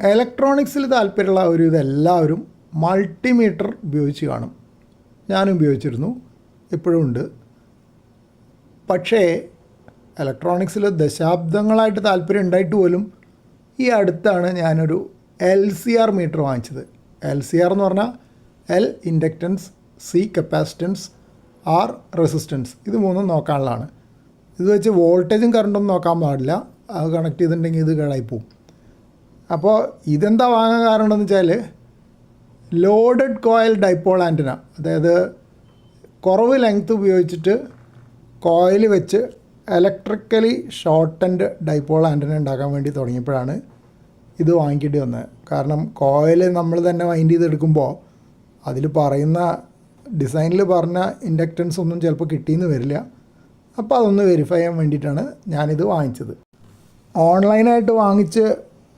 ഇലക്ട്രോണിക്സിൽ താല്പര്യമുള്ള ഒരു ഇതെല്ലാവരും മൾട്ടിമീറ്റർ ഉപയോഗിച്ച് കാണും. ഞാനും ഉപയോഗിച്ചിരുന്നു. ഇപ്പോഴും ഉണ്ട്. പക്ഷേ ഇലക്ട്രോണിക്സിൽ ദശാബ്ദങ്ങളായിട്ട് താല്പര്യം ഉണ്ടായിട്ട് പോലും ഈ അടുത്താണ് ഞാനൊരു എൽ സി ആർ മീറ്റർ വാങ്ങിച്ചത്. എൽ സി ആർ എന്ന് പറഞ്ഞാൽ L inductance C capacitance R resistance ഇത് മൂന്നും നോക്കാനുള്ളതാണ്. ഇത് വെച്ച് വോൾട്ടേജും കറണ്ടും നോക്കാൻ പാടില്ല. അത് കണക്ട് ചെയ്തിട്ടുണ്ടെങ്കിൽ ഇത് കേടായിപ്പോവും അപ്പോൾ ഇതെന്താ വാങ്ങാൻ കാരണം എന്ന് വെച്ചാൽ ലോഡഡ് കോയിൽ ഡൈപ്പോൾ ആന്റന അതായത് കുറവ് ലെങ്ത് ഉപയോഗിച്ചിട്ട് കോയിൽ വെച്ച് ഇലക്ട്രിക്കലി ഷോർട്ടൻഡ് ഡൈപ്പോൾ ആന്റന ഉണ്ടാക്കാൻ വേണ്ടി തുടങ്ങിയപ്പോഴാണ് ഇത് വാങ്ങിക്കേണ്ടി വന്നത്. കാരണം കോയിൽ നമ്മൾ തന്നെ വൈൻഡ് ചെയ്തെടുക്കുമ്പോൾ അതിൽ പറയുന്ന ഡിസൈനിൽ പറഞ്ഞ ഇൻഡക്റ്റൻസ് ഒന്നും ചിലപ്പോൾ കിട്ടിയെന്ന് വരില്ല. അപ്പോൾ അതൊന്ന് വെരിഫൈ ചെയ്യാൻ വേണ്ടിയിട്ടാണ് ഞാനിത് വാങ്ങിച്ചത്. ഓൺലൈനായിട്ട് വാങ്ങിച്ച്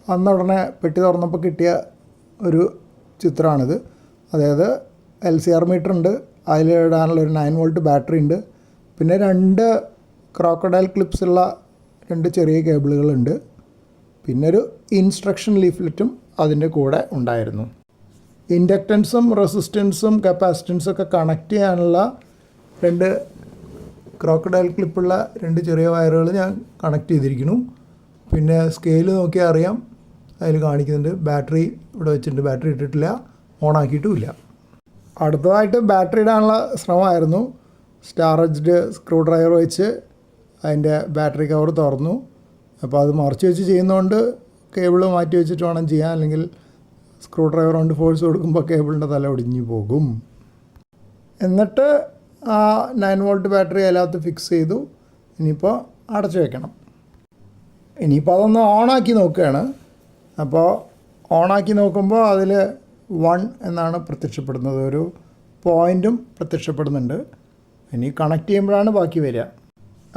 വന്ന ഉടനെ പെട്ടി തുറന്നപ്പോൾ കിട്ടിയ ഒരു ചിത്രമാണിത്. അതായത് എൽ സി ആർ മീറ്റർ ഉണ്ട്. അതിൽ ഇടാനുള്ള ഒരു നയൻ വോൾട്ട് ബാറ്ററി ഉണ്ട്. പിന്നെ രണ്ട് ക്രോക്കഡൈൽ ക്ലിപ്സ് ഉള്ള രണ്ട് ചെറിയ കേബിളുകളുണ്ട് പിന്നെ ഒരു ഇൻസ്ട്രക്ഷൻ ലീഫ്ലെറ്റും അതിന്റെ കൂടെ ഉണ്ടായിരുന്നു. ഇൻഡക്റ്റൻസും റെസിസ്റ്റൻസും കപ്പാസിറ്റൻസും ഒക്കെ കണക്ട് ചെയ്യാനുള്ള രണ്ട് ക്രോക്കഡൈൽ ക്ലിപ്പുള്ള രണ്ട് ചെറിയ വയറുകൾ ഞാൻ കണക്ട് ചെയ്തിരിക്കുന്നു. പിന്നെ സ്കെയിൽ നോക്കിയാൽ അറിയാം. അതിൽ കാണിക്കുന്നുണ്ട്. ബാറ്ററി ഇവിടെ വെച്ചിട്ടുണ്ട്. ബാറ്ററി ഇട്ടിട്ടില്ല. ഓൺ ആക്കിയിട്ടുമില്ല. അടുത്തതായിട്ട് ബാറ്ററി ഇടാനുള്ള ശ്രമമായിരുന്നു. സ്റ്റാറേജ്ഡ് സ്ക്രൂ ഡ്രൈവർ വെച്ച് അതിന്റെ ബാറ്ററി കവർ തുറന്നു. അപ്പോൾ അത് മറച്ച് വെച്ച് ചെയ്യുന്നതുകൊണ്ട് കേബിൾ മാറ്റി വെച്ചിട്ട് വേണം ചെയ്യാൻ. അല്ലെങ്കിൽ സ്ക്രൂ ഡ്രൈവർ കൊണ്ട് ഫോഴ്സ് കൊടുക്കുമ്പോൾ കേബിളിന്റെ തല ഒടിഞ്ഞു പോകും. എന്നിട്ട് ആ നയൻ വോൾട്ട് ബാറ്ററി അതിനകത്ത് ഫിക്സ് ചെയ്തു. ഇനിയിപ്പോൾ അടച്ചു വെക്കണം. ഇനിയിപ്പോൾ അതൊന്ന് ഓണാക്കി നോക്കുകയാണ്. അപ്പോൾ ഓണാക്കി നോക്കുമ്പോൾ അതിൽ വൺ എന്നാണ് പ്രത്യക്ഷപ്പെടുന്നത്. ഒരു പോയിന്റും പ്രത്യക്ഷപ്പെടുന്നുണ്ട്. ഇനി കണക്ട് ചെയ്യുമ്പോഴാണ് ബാക്കി വരിക.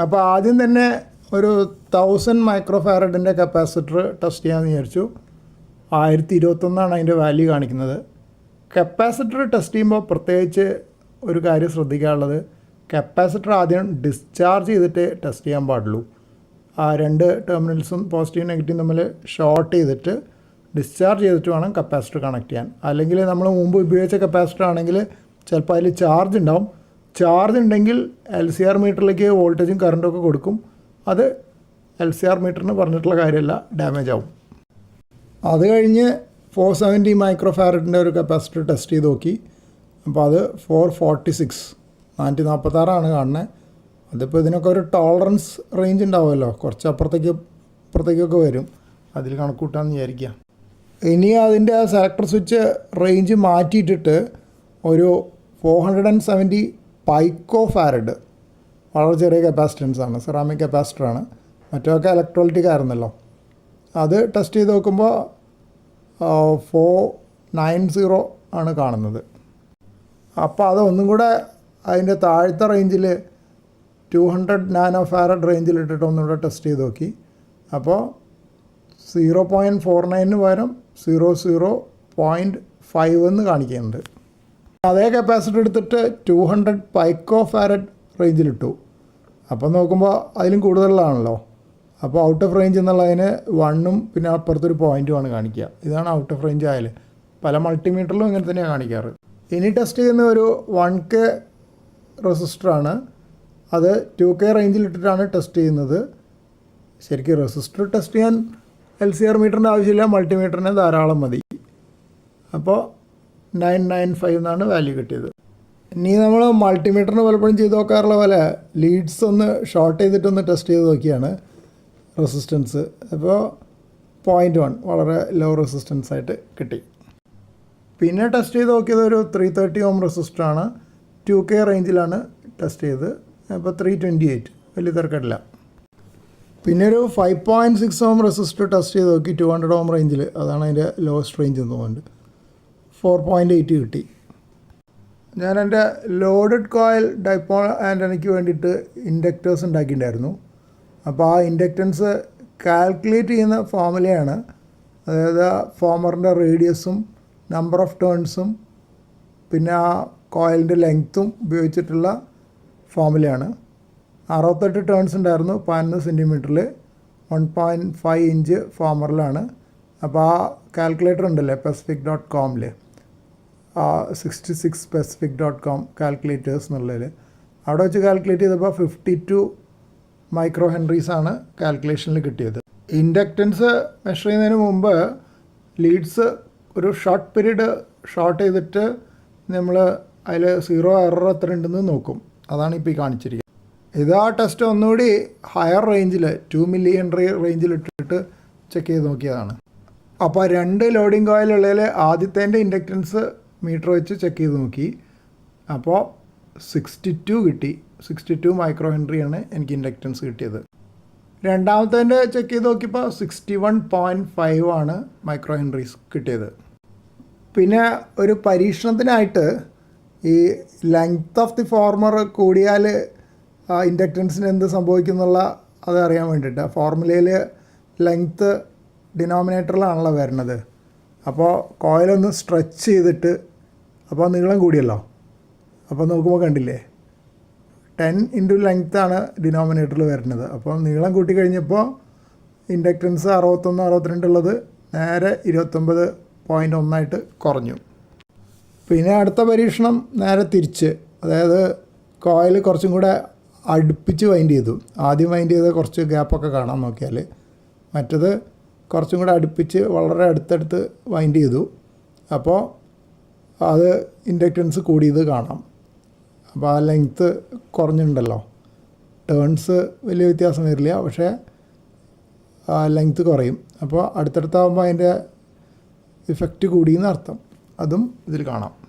അപ്പോൾ ആദ്യം തന്നെ ഒരു തൗസൻഡ് മൈക്രോ ഫാരഡിന്റെ കപ്പാസിറ്റർ ടെസ്റ്റ് ചെയ്യാമെന്ന് വിചാരിച്ചു. ആയിരത്തി ഇരുപത്തൊന്നാണ് അതിന്റെ വാല്യൂ കാണിക്കുന്നത്. കപ്പാസിറ്റർ ടെസ്റ്റ് ചെയ്യുമ്പോൾ പ്രത്യേകിച്ച് ഒരു കാര്യം ശ്രദ്ധിക്കാനുള്ളത്. കപ്പാസിറ്റർ ആദ്യം ഡിസ്ചാർജ് ചെയ്തിട്ട് ടെസ്റ്റ് ചെയ്യാൻ പാടുള്ളൂ. ആ രണ്ട് ടെർമിനൽസും പോസിറ്റീവ് നെഗറ്റീവ് തമ്മിൽ ഷോർട്ട് ചെയ്തിട്ട് ഡിസ്ചാർജ് ചെയ്തിട്ട് വേണം കപ്പാസിറ്റർ കണക്ട് ചെയ്യാൻ. അല്ലെങ്കിൽ നമ്മൾ മുമ്പ് ഉപയോഗിച്ച കപ്പാസിറ്റർ ആണെങ്കിൽ ചിലപ്പോൾ അതിൽ ചാർജ് ഉണ്ടാവും. ചാർജ് ഉണ്ടെങ്കിൽ എൽ സി ആർ മീറ്ററിലേക്ക് വോൾട്ടേജും കറണ്ടും ഒക്കെ കൊടുക്കും. അത് എൽ സി ആർ മീറ്ററിന് പറഞ്ഞിട്ടുള്ള കാര്യമല്ല ഡാമേജ് ആവും. അത് കഴിഞ്ഞ് ഫോർ സെവന്റി മൈക്രോ ഫാരറ്റിന്റെ ഒരു കപ്പാസിറ്റർ ടെസ്റ്റ് ചെയ്ത് നോക്കി. അപ്പോൾ അത് ഫോർ ഫോർട്ടി സിക്സ് നാനൂറ്റി നാൽപ്പത്താറാണ് കാണുന്നത്. അതിപ്പോൾ ഇതിനൊക്കെ ഒരു ടോളറൻസ് റേഞ്ച് ഉണ്ടാവുമല്ലോ. കുറച്ച് അപ്പുറത്തേക്ക് അപ്പുറത്തേക്കൊക്കെ വരും. അതിൽ കണക്ക് കൂട്ടാമെന്ന് വിചാരിക്കുക ഇനി അതിന്റെ ആ സെലക്ടർ സ്വിച്ച് റേഞ്ച് മാറ്റിയിട്ടിട്ട് ഒരു four hundred and seventy pico farad വളരെ ചെറിയ കപ്പാസിറ്റൻസ് ആണ്. സെറാമിക് കപ്പാസിറ്ററാണ് മറ്റൊക്കെ ഇലക്ട്രോളിറ്റിക് ആയിരുന്നല്ലോ. അത് ടെസ്റ്റ് ചെയ്ത് നോക്കുമ്പോൾ ഫോർ നയൻ സീറോ ആണ് കാണുന്നത്. അപ്പോൾ അതൊന്നും കൂടെ അതിന്റെ താഴത്തെ റേഞ്ചിൽ ടു ഹൺഡ്രഡ് നാനോ ഫാരഡ് റേഞ്ചിൽ ഇട്ടിട്ട് ഒന്നുകൂടെ ടെസ്റ്റ് ചെയ്ത് നോക്കി. അപ്പോൾ സീറോ പോയിന്റ് ഫോർ നയനിന് പകരം സീറോ സീറോ പോയിന്റ് ഫൈവ് എന്ന് കാണിക്കുന്നുണ്ട്. അതേ കപ്പാസിറ്റി എടുത്തിട്ട് ടു ഹൺഡ്രഡ് പൈക്കോ ഫാരഡ് റേഞ്ചിലിട്ടു അപ്പോൾ നോക്കുമ്പോൾ അതിലും കൂടുതലാണല്ലോ. അപ്പോൾ ഔട്ട് ഓഫ് റേഞ്ച് എന്നുള്ളതിന് വണ്ണും പിന്നെ അപ്പുറത്തൊരു പോയിന്റുമാണ് കാണിക്കുക. ഇതാണ് ഔട്ട് ഓഫ് റേഞ്ച് ആയാൽ പല മൾട്ടിമീറ്ററിലും ഇങ്ങനെ തന്നെയാണ് കാണിക്കാറ്. ഇനി ടെസ്റ്റ് ചെയ്യുന്ന ഒരു വൺ കെ റെസിസ്റ്ററാണ് അത് ടു കെ റേഞ്ചിലിട്ടിട്ടാണ് ടെസ്റ്റ് ചെയ്യുന്നത്. ശരിക്കും റെസിസ്റ്റർ ടെസ്റ്റ് ചെയ്യാൻ എൽ സി ആർ മീറ്ററിന്റെ ആവശ്യമില്ല മൾട്ടിമീറ്ററിന് ധാരാളം മതി. അപ്പോൾ നയൻ നയൻ ഫൈവ് എന്നാണ് വാല്യൂ കിട്ടിയത്. ഇനി നമ്മൾ മൾട്ടിമീറ്ററിന് പലപ്പോഴും ചെയ്ത് നോക്കാറുള്ള പോലെ ലീഡ്സ് ഒന്ന് ഷോർട്ട് ചെയ്തിട്ടൊന്ന് ടെസ്റ്റ് ചെയ്ത് നോക്കിയാണ് റെസിസ്റ്റൻസ് അപ്പോൾ പോയിന്റ് വൺ വളരെ ലോ റെസിസ്റ്റൻസ് ആയിട്ട് കിട്ടി. പിന്നെ ടെസ്റ്റ് ചെയ്ത് നോക്കിയത് ഒരു ത്രീ തേർട്ടി ഓം റെസിസ്റ്ററാണ് ടു കെ റേഞ്ചിലാണ് ടെസ്റ്റ് ചെയ്ത് അപ്പോൾ ത്രീ ട്വന്റി എയ്റ്റ് വലിയ തിരക്കടില്ല. പിന്നെ ഒരു five point six ohm resistor test ചെയ്ത് നോക്കി. ടു ഹൺഡ്രഡ് ഓം റേഞ്ചിൽ അതാണ് അതിന്റെ ലോവസ്റ്റ് റേഞ്ച് എന്ന് തോന്നുന്നുണ്ട്. ഫോർ പോയിന്റ് എയ്റ്റ് കിട്ടി. ഞാൻ എന്റെ ലോഡഡ് കോയിൽ ഡൈപ്പോൾ ആന്റനയ്ക്ക് വേണ്ടിയിട്ട് ഇൻഡക്റ്റേഴ്സ് ഉണ്ടാക്കിയിട്ടുണ്ടായിരുന്നു. അപ്പോൾ ആ ഇൻഡക്റ്റൻസ് കാൽക്കുലേറ്റ് ചെയ്യുന്ന ഫോമുലയാണ് അതായത് ഫോമറിന്റെ റേഡിയസും നമ്പർ ഓഫ് ടേൺസും പിന്നെ ആ കോയിലിന്റെ ലെങ്ത്തും ഉപയോഗിച്ചിട്ടുള്ള ഫോമുലയാണ് അറുപത്തെട്ട് ടേൺസ് ഉണ്ടായിരുന്നു പതിനൊന്ന് സെന്റിമീറ്ററിൽ വൺ പോയിന്റ് ഫൈവ് ഇഞ്ച് ഫോമറിലാണ് അപ്പോൾ ആ കാൽക്കുലേറ്റർ ഉണ്ടല്ലേ പെസിഫിക് ഡോട്ട് കോമിൽ ആ sixty six Pacific dot com calculators എന്നുള്ളതിൽ. അവിടെ വെച്ച് കാൽക്കുലേറ്റ് ചെയ്തപ്പോൾ ഫിഫ്റ്റി ടു മൈക്രോ ഹെൻറീസ് ആണ് കാൽക്കുലേഷനിൽ കിട്ടിയത്. ഇൻഡക്റ്റൻസ് മെഷർ ചെയ്യുന്നതിന് മുമ്പ് ലീഡ്സ് ഒരു ഷോർട്ട് പീരീഡ് ഷോർട്ട് ചെയ്തിട്ട് നമ്മൾ അതിൽ സീറോ എറർ എത്ര ഉണ്ടെന്ന് നോക്കും. അതാണ് ഇപ്പോൾ ഈ കാണിച്ചിരിക്കുന്നത്. ഇത് ആ ടെസ്റ്റ് ഒന്നുകൂടി ഹയർ റേഞ്ചിൽ ടു മില്യൺ റേഞ്ചിൽ ഇട്ടിട്ട് ചെക്ക് ചെയ്ത് നോക്കിയതാണ്. അപ്പോൾ രണ്ട് ലോഡിംഗ് കോയിലുള്ളതിൽ ആദ്യത്തേന്റെ ഇൻഡക്റ്റൻസ് മീറ്റർ വെച്ച് ചെക്ക് ചെയ്ത് നോക്കി. അപ്പോൾ സിക്സ്റ്റി ടു കിട്ടി. സിക്സ്റ്റി ടു മൈക്രോ ഹെൻറിയാണ് എനിക്ക് ഇൻഡക്റ്റൻസ് കിട്ടിയത്. രണ്ടാമത്തേന്റെ ചെക്ക് ചെയ്ത് നോക്കിയപ്പോൾ സിക്സ്റ്റി വൺ പോയിന്റ് ഫൈവ് ആണ് മൈക്രോ ഹെൻറീസ് കിട്ടിയത്. പിന്നെ ഒരു പരീക്ഷണത്തിനായിട്ട് ഈ ലെങ്ത് ഓഫ് ദി ഫോർമർ കൂടിയാൽ ഇൻഡക്റ്റൻസിന് എന്ത് സംഭവിക്കുന്നുള്ള അത് അറിയാൻ വേണ്ടിയിട്ട്. ഫോർമുലയിൽ ലെങ്ത്ത് ഡിനോമിനേറ്ററിലാണല്ലോ വരുന്നത്. അപ്പോൾ കോയിലൊന്ന് സ്ട്രെച്ച് ചെയ്തിട്ട് അപ്പോൾ നീളം കൂടിയല്ലോ. അപ്പോൾ നോക്കുമ്പോൾ കണ്ടില്ലേ? ടെൻ ഇന്റു ലെങ്ത്താണ് ഡിനോമിനേറ്ററിൽ വരുന്നത്. അപ്പോൾ നീളം കൂട്ടി കഴിഞ്ഞപ്പോൾ ഇൻഡക്റ്റൻസ് അറുപത്തൊന്ന് അറുപത്തിരണ്ടുള്ളത് നേരെ ഇരുപത്തൊമ്പത് പോയിന്റ് ഒന്നായിട്ട് കുറഞ്ഞു. പിന്നെ അടുത്ത പരീക്ഷണം നേരെ തിരിച്ച്. അതായത് കോയിൽ കുറച്ചും കൂടെ അടുപ്പിച്ച് വൈൻഡ് ചെയ്തു. ആദ്യം വൈൻഡ് ചെയ്ത കുറച്ച് ഗ്യാപ്പൊക്കെ കാണാൻ നോക്കിയാൽ മറ്റത് കുറച്ചും കൂടെ അടുപ്പിച്ച് വളരെ അടുത്തടുത്ത് വൈൻഡ് ചെയ്തു. അപ്പോൾ അത് ഇൻഡക്റ്റൻസ് കൂടിയത് കാണാം. അപ്പോൾ ആ ലെങ്ത്ത് കുറഞ്ഞിട്ടുണ്ടല്ലോ ടേൺസ് വലിയ വ്യത്യാസം വരില്ല. പക്ഷേ ലെങ്ത്ത് കുറയും. അപ്പോൾ അടുത്തടുത്താകുമ്പോൾ അതിന്റെ ഇഫക്റ്റ് കൂടിയെന്ന് അർത്ഥം. അതും ഇതിൽ കാണാം.